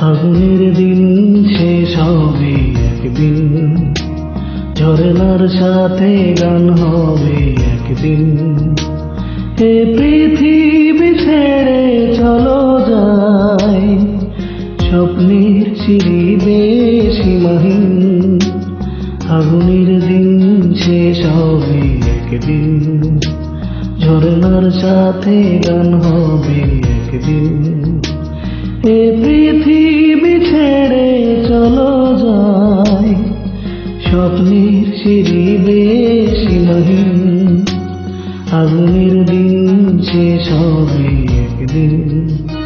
ফাগুনের দিন শেষ হবে একদিন। ঝরনার সাথে গান হবে একদিন। এ পৃথিবী ছেড়ে চলো যাই, স্বপ্নের সিঁড়ি সীমাহীন আগুনের দিন শেষ হবে একদিন। ঝরনার সাথে গান হবে একদিন। এ পৃথিবী স্বপ্নের সিঁড়ি বেশিমহীন আগুনের দিন সে সবে একদিন।